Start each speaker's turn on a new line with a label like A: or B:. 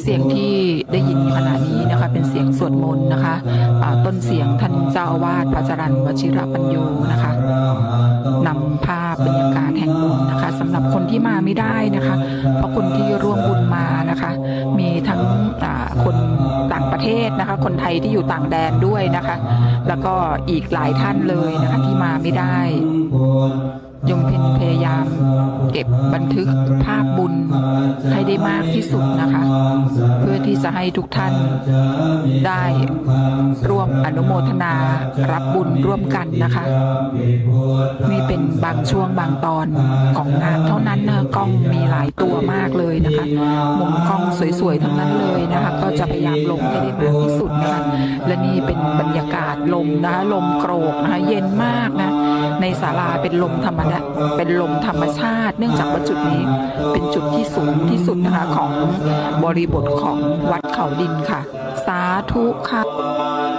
A: เสียงที่ได้ยินขณะนี้นะคะเป็นเสียงสวดมนต์นะคะต้นเสียงท่านเจ้าอาวาสพระจรันวชิระปัญโยนะคะนำภาพบรรยากาศแห่งบุญนะคะสำหรับคนที่มาไม่ได้นะคะ เพราะคนที่ร่วมบุญมานะคะ มีทั้งคนต่างประเทศนะคะ คนไทยที่อยู่ต่างแดนด้วยนะคะ แล้วก็อีกหลายท่านเลยนะคะที่มาไม่ได้ยมเพนพยายามเก็บบันทึกภาพบุญ ได้มากที่สุดนะคะ เพื่อที่จะให้ทุกท่านได้ร่วมอนุโมทนารับบุญร่วมกันนะคะนี่เป็นบางช่วงบางตอนของงานเท่านั้นนะกล้องมีหลายตัวมากเลยนะคะมุมกล้องสวยๆทั้งนั้นเลยนะคะก็จะพยายามลงให้ได้มากที่สุดนะคะและนี่เป็นบรรยากาศลมนะคะลมโกรกนะคะเย็นมากนะ ศาลาเป็นลมธรรมดาเป็นลมธรรมชาติ เนื่องจากว่าจุดนี้เป็นจุดที่สูงที่สุดนะคะของบริบทของวัดเขาดินค่ะ สาธุค่ะ